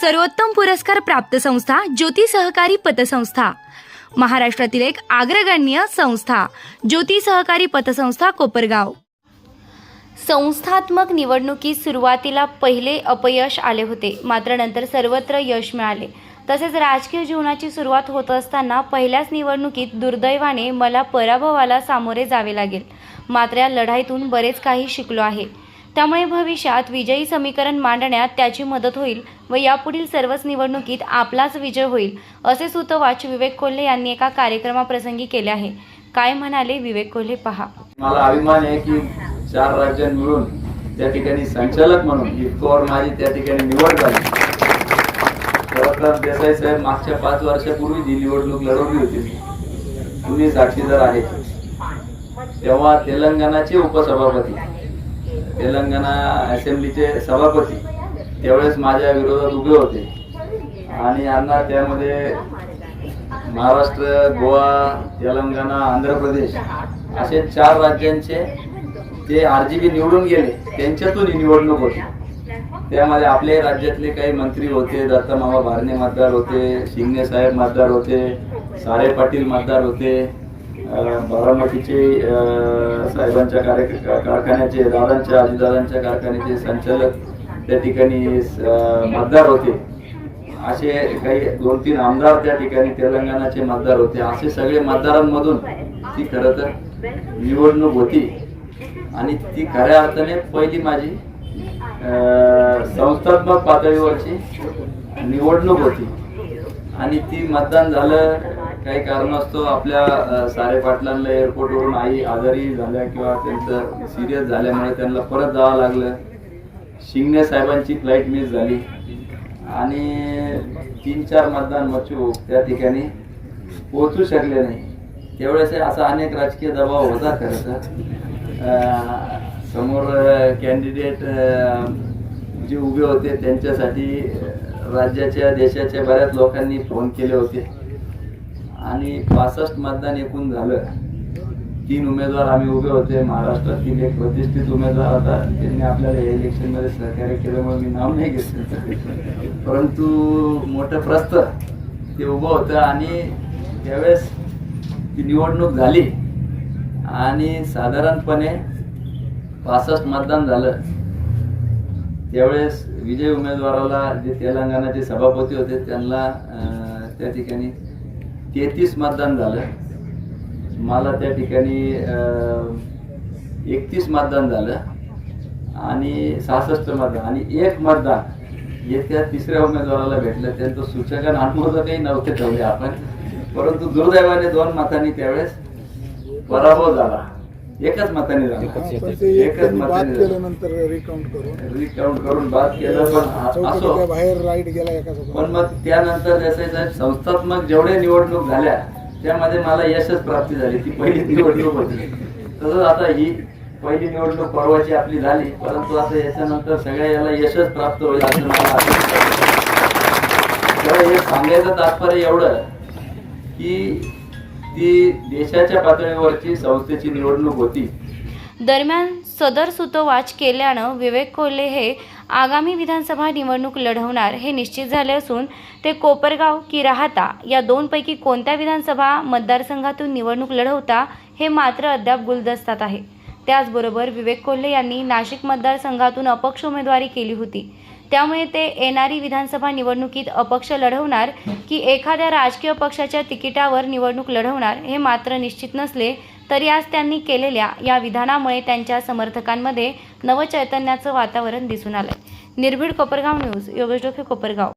सर्वोत्तम पुरस्कार प्राप्त संस्था ज्योती सहकारी पतसंस्था. महाराष्ट्रातील एक अग्रगण्य संस्था ज्योती सहकारी पतसंस्था कोपरगाव. संस्थात्मक निवडणुकीत सुरुवातीला पहिले अपयश आले होते मात्र नंतर सर्वत्र यश मिळाले. तसेच राजकीय जीवनाची सुरुवात होत असताना पहिल्याच निवडणुकीत दुर्दैवाने मला पराभवाला सामोरे जावे लागेल. मात्र या लढाईतून बरेच काही शिकलो आहे. त्यामुळे भविष्यात विजयी समीकरण मांडण्यात त्याची मदत होईल व यापुढील सर्वच निवडणुकीत आपलाच विजय होईल असे सुतवाच विवेक कोल्हे यांनी एका कार्यक्रमाप्रसंगी केले आहे. काय म्हणाले विवेक कोल्हे? पहा. मला अभिमान आहे की चार राज्यां मिळून त्या ठिकाणी संचालक म्हणून इतकोवर माझी त्या ठिकाणी निवड झाली. खरं देसाई साहेब मागच्या पाच वर्षापूर्वी जी निवडणूक लढवली होती तुम्ही साक्षीदार आहे? तेव्हा तेलंगणाचे उपसभापती तेलंगणा असेंब्लीचे सभापती. त्यावेळेस माझ्या विरोधात उभे होते. आणि यांना त्यामध्ये महाराष्ट्र गोवा तेलंगणा आंध्र प्रदेश असे चार राज्यांचे ते आर जी बी निवडून गेले. त्यांच्यातून ही निवडणूक होती. त्यामध्ये आपले राज्यातले काही मंत्री होते. दत्ता मामा भारणे मतदार होते शिंगणे साहेब मतदार होते सारे पाटील मतदार होते. बारामतीचे साहेबांच्या कार्य कारखान्याचे दादांच्या आजीदादांच्या कारखान्याचे संचालक त्या ठिकाणी मतदार होते. असे काही दोन तीन आमदार त्या ठिकाणी तेलंगणाचे मतदार होते. असे सगळे मतदारांमधून ती खरं तर निवडणूक होती. आणि ती खऱ्या अर्थाने पहिली माझी संस्थात्मक पातळीवरची निवडणूक होती. आणि ती मतदान झालं काही कारणास्तव आपल्या सारे पाटलांना एअरपोर्टवरून आई आजारी झाल्या किंवा त्यांचं सिरियस झाल्यामुळे त्यांना परत जावं लागलं. शिंगणे साहेबांची फ्लाईट मिस झाली. आणि तीन चार मतदान मचू त्या ठिकाणी पोहोचू शकले नाही. त्यावेळेस असा अनेक राजकीय दबाव होता खरं तर. समोर कॅन्डिडेट जे उभे होते त्यांच्यासाठी राज्याच्या देशाच्या बऱ्याच लोकांनी फोन केले होते. आणि पासष्ट मतदान एकूण झालं. तीन उमेदवार आम्ही उभे होते. महाराष्ट्रातील एक प्रतिष्ठित उमेदवार होता. त्यांनी आपल्याला या इलेक्शनमध्ये सहकार्य केल्यामुळे मी नाव नाही घेतलं. परंतु मोठं प्रस्त ते उभं होतं आणि त्यावेळेस ती निवडणूक झाली. आणि साधारणपणे पासष्ट मतदान झालं. त्यावेळेस विजय उमेदवाराला जे तेलंगणाचे सभापती होते त्यांना त्या ठिकाणी तेहतीस मतदान झालं. मला त्या ठिकाणी एकतीस मतदान झालं आणि सहासष्ट मतदान आणि एक मतदान येत्या तिसऱ्या उमेदवाराला भेटलं. त्यांचं सूचकान अनुभव काही नव्हते ठेवले आपण. परंतु दुर्दैवाने दोन मतांनी त्यावेळेस पराभव झाला. एकच मताने झाला. एकच बाद केल्यानंतर रिकाउंट करून. रिकाउंट करून बाद केलं पण असो बाहेर राईट गेला एका पण मग त्यानंतर देसाई साहेब संस्थात्मक जेवढे निवडणूक झाल्या त्यामध्ये मला यशच प्राप्ती झाली. ती पहिली निवडणूक होती. तसंच आता ही पहिली निवडणूक परवाची आपली झाली. परंतु आता याच्यानंतर सगळ्या याला यशच प्राप्त होईल असं मला हे सांगायचं तात्पर्य एवढं की ती देशाच्या पातळीवरची संस्थेची निवडणूक होती. दरम्यान सदर सुतोवाच केल्यानं विवेक कोल्हे हे आगामी विधानसभा निवडणूक लढवणार हे निश्चित झाले असून ते कोपरगाव की राहता या दोनपैकी कोणत्या विधानसभा मतदारसंघातून निवडणूक लढवता हे मात्र अद्याप गुलदस्तात आहे. त्याचबरोबर विवेक कोल्हे यांनी नाशिक मतदारसंघातून अपक्ष उमेदवारी केली होती. त्यामुळे ते येणारी विधानसभा निवडणुकीत अपक्ष लढवणार की एखाद्या राजकीय पक्षाच्या तिकिटावर निवडणूक लढवणार हे मात्र निश्चित नसले तरी आज त्यांनी केलेल्या या विधानामुळे त्यांच्या समर्थकांमध्ये नवचैतन्याचं वातावरण दिसून आलंय. निर्भीड कोपरगाव न्यूज योगेश डोके कोपरगाव.